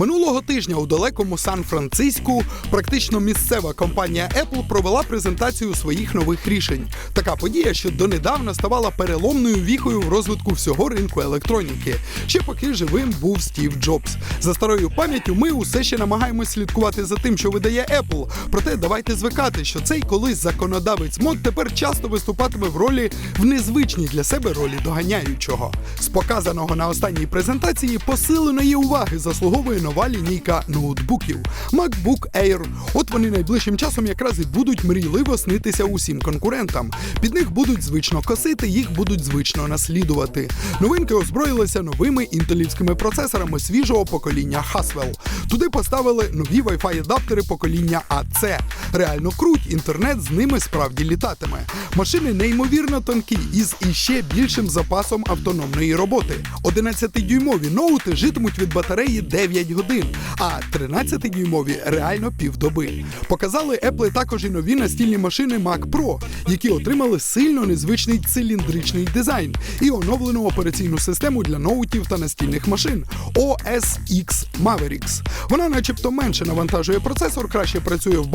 Минулого тижня у далекому Сан-Франциску практично місцева компанія Apple провела презентацію своїх нових рішень. Така подія, що донедавна ставала переломною віхою в розвитку всього ринку електроніки. Ще поки живим був Стів Джобс. За старою пам'яттю, ми усе ще намагаємось слідкувати за тим, що видає Apple. Проте давайте звикати, що цей колись законодавець мод тепер часто виступатиме в ролі в незвичній для себе ролі доганяючого. З показаного на останній презентації посиленої уваги заслуговує нова лінійка ноутбуків MacBook Air. От вони найближчим часом якраз і будуть мрійливо снитися усім конкурентам. Під них будуть звично косити, їх будуть звично наслідувати. Новинки озброїлися новими інтелівськими процесорами свіжого покоління Haswell. Туди поставили нові Wi-Fi адаптери покоління AC. Реально круть, інтернет з ними справді літатиме. Машини неймовірно тонкі із іще більшим запасом автономної роботи. 11-дюймові ноути житимуть від батареї 9 годин, а 13-дюймові реально півдоби. Показали Apple також і нові настільні машини Mac Pro, які отримали сильно незвичний циліндричний дизайн і оновлену операційну систему для ноутів та настільних машин OS X Mavericks. Вона, начебто, менше навантажує процесор, краще працює в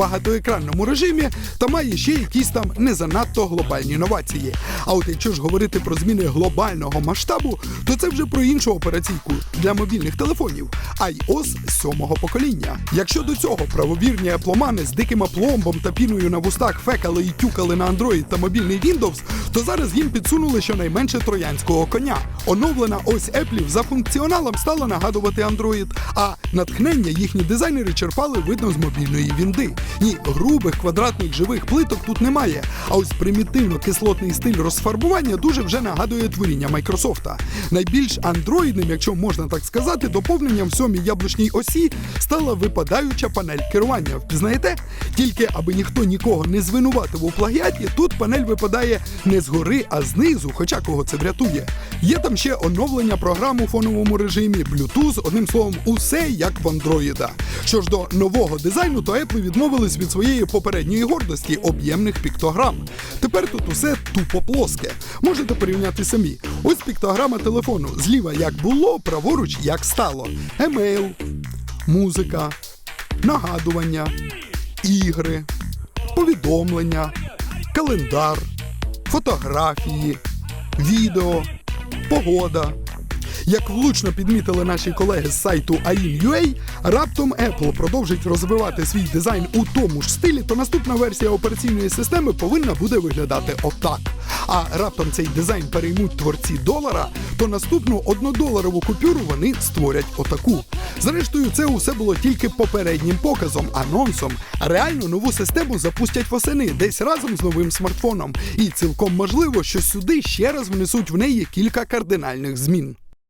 багатоекранному режимі та має ще якісь там не занадто глобальні новації. А от якщо ж говорити про зміни глобального масштабу, то це вже про іншу операційку для мобільних телефонів iOS сьомого покоління. Якщо до цього правовірні апломани з диким апломбом та піною на вустах фекали і тюкали на Android та мобільний Windows, то зараз їм підсунули щонайменше троянського коня. Оновлена ось Apple за функціоналом стала нагадувати Android, а натхнення їхні дизайнери черпали видно з мобільної вінди. Ні, грубих квадратних живих плиток тут немає. А ось примітивно-кислотний стиль розфарбування дуже вже нагадує творіння Майкрософта. Найбільш андроїдним, якщо можна так сказати, доповненням сьомій яблучній осі стала випадаюча панель керування. Впізнаєте? Тільки аби ніхто нікого не звинуватив у плагіаті, тут панель випадає не згори, а знизу, хоча кого це врятує. Є ще оновлення програм у фоновому режимі, Bluetooth, одним словом, усе як в андроїда. Що ж до нового дизайну, то Apple відмовились від своєї попередньої гордості об'ємних піктограм. Тепер тут усе тупо плоске. Можете порівняти самі. Ось піктограма телефону. Зліва як було, праворуч як стало. Емейл, музика, нагадування, ігри, повідомлення, календар, фотографії, відео, погода. Як влучно підмітили наші колеги з сайту AIM.ua, раптом Apple продовжить розвивати свій дизайн у тому ж стилі, то наступна версія операційної системи повинна буде виглядати отак. А раптом цей дизайн переймуть творці долара, то наступну однодоларову купюру вони створять отаку. Зрештою, це усе було тільки попереднім показом, анонсом. Реально нову систему запустять восени десь разом з новим смартфоном. І цілком можливо, що сюди ще раз внесуть в неї кілька кардинальних змін.